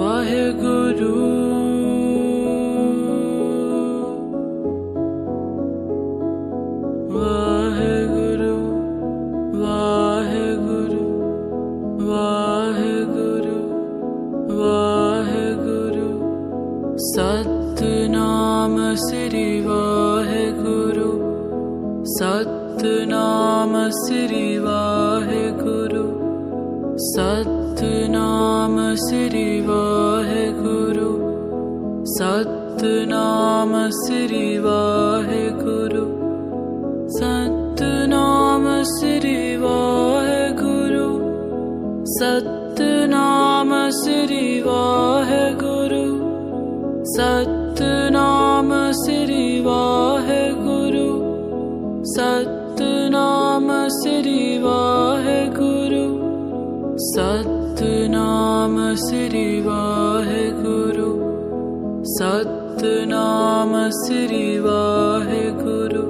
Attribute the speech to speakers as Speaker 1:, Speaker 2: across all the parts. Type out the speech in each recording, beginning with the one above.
Speaker 1: ਵਾਹਿਗੁਰੂ ਸ੍ਰੀ ਵਾਹਿਗੁਰੂ ਨਾਮ ਸ੍ਰੀ ਵਾਹਿਗੁਰੂ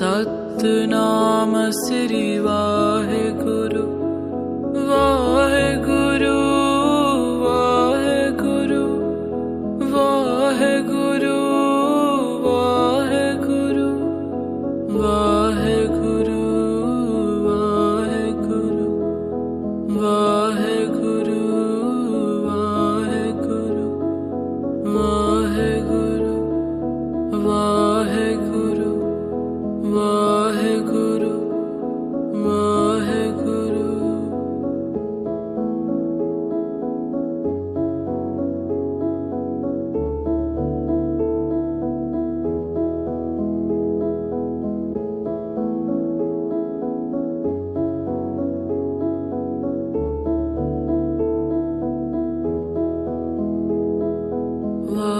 Speaker 1: सत् नाम श्री वाहे गुरु वा love.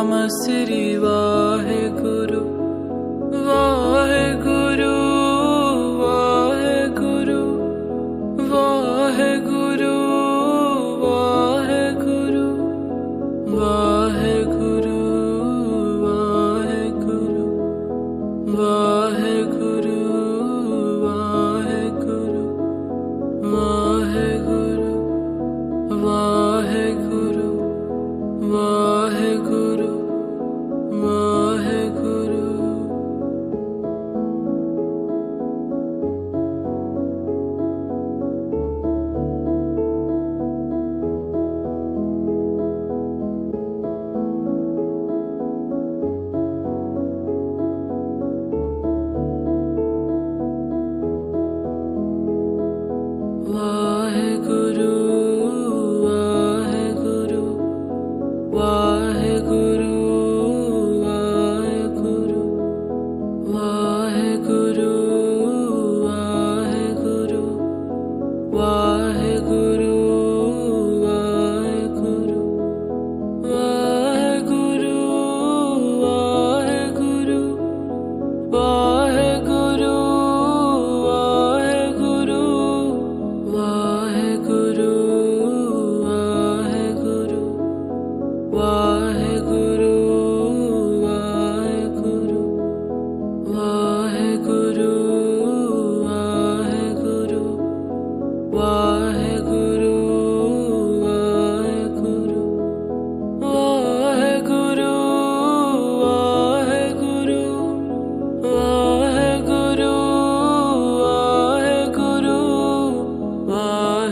Speaker 1: from a city low.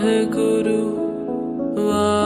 Speaker 1: वाहे गुरु वाहे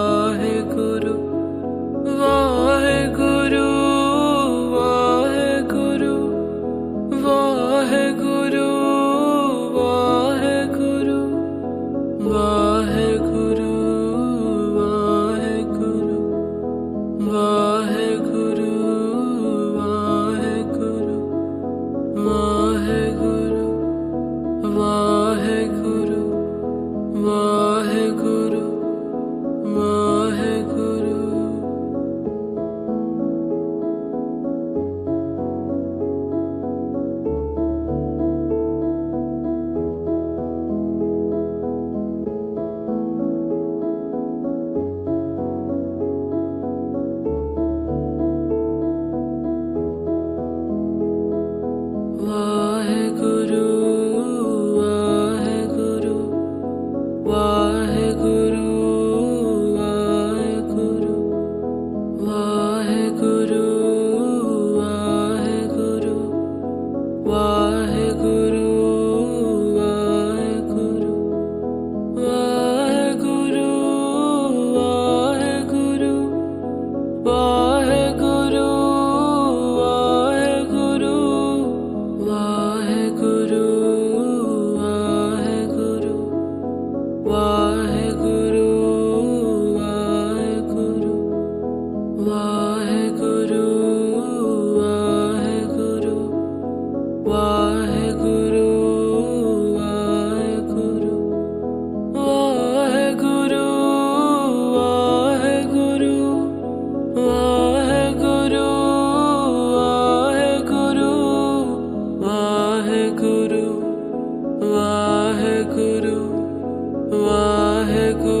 Speaker 1: her good.